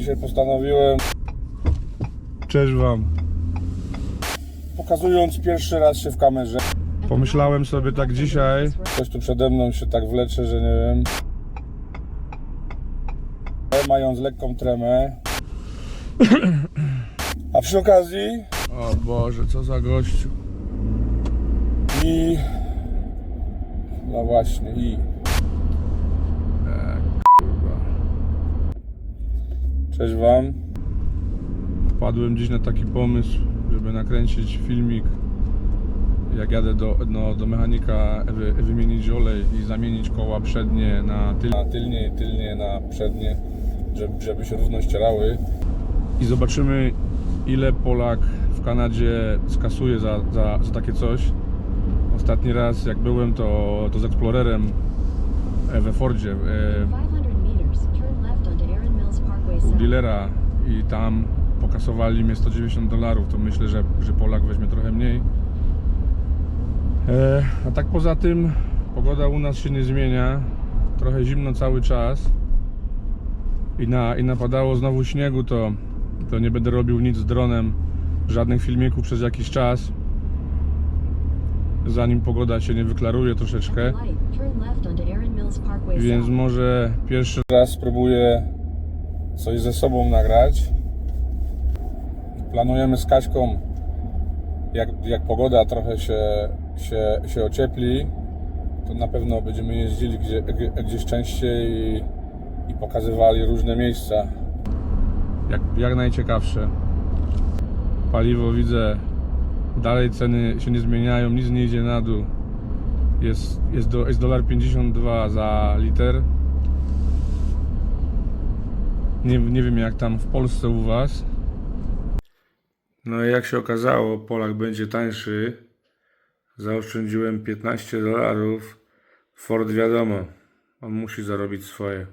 Dzisiaj postanowiłem, Cześć wam. pokazując pierwszy raz się w kamerze, Pomyślałem sobie tak dzisiaj, ktoś tu przede mną się tak wlecze, że nie wiem. Mając lekką tremę. A przy okazji o Boże, co za gościu. i... No właśnie, i... Cześć wam. Wpadłem dziś na taki pomysł, żeby nakręcić filmik jak jadę do, no, do mechanika wy, wymienić olej i zamienić koła przednie na tył Na tylnie, tylnie, na przednie, żeby, żeby się równo ścierały. i zobaczymy ile Polak w Kanadzie skasuje za, za, za takie coś. Ostatni raz jak byłem to, to z Explorerem e, we Fordzie u dealera i tam pokasowali mnie 190 dolarów, to myślę, że, że Polak weźmie trochę mniej. E, a tak poza tym pogoda u nas się nie zmienia, trochę zimno cały czas. I, na, i napadało znowu śniegu, to, to nie będę robił nic z dronem, żadnych filmików przez jakiś czas, zanim pogoda się nie wyklaruje troszeczkę, więc może pierwszy Teraz spróbuję coś ze sobą nagrać. Planujemy z Kaśką, jak, jak pogoda trochę się, się, się ociepli, to na pewno będziemy jeździli gdzie, gdzie- gdzieś częściej i, i pokazywali różne miejsca. jak, jak najciekawsze. Paliwo widzę, dalej ceny się nie zmieniają, nic nie idzie na dół. Jest, jest, do, jest dolar 52 za liter. Nie, nie wiem jak tam w Polsce u Was. No i jak się okazało, Polak będzie tańszy. Zaoszczędziłem 15 dolarów. Ford wiadomo, on musi zarobić swoje.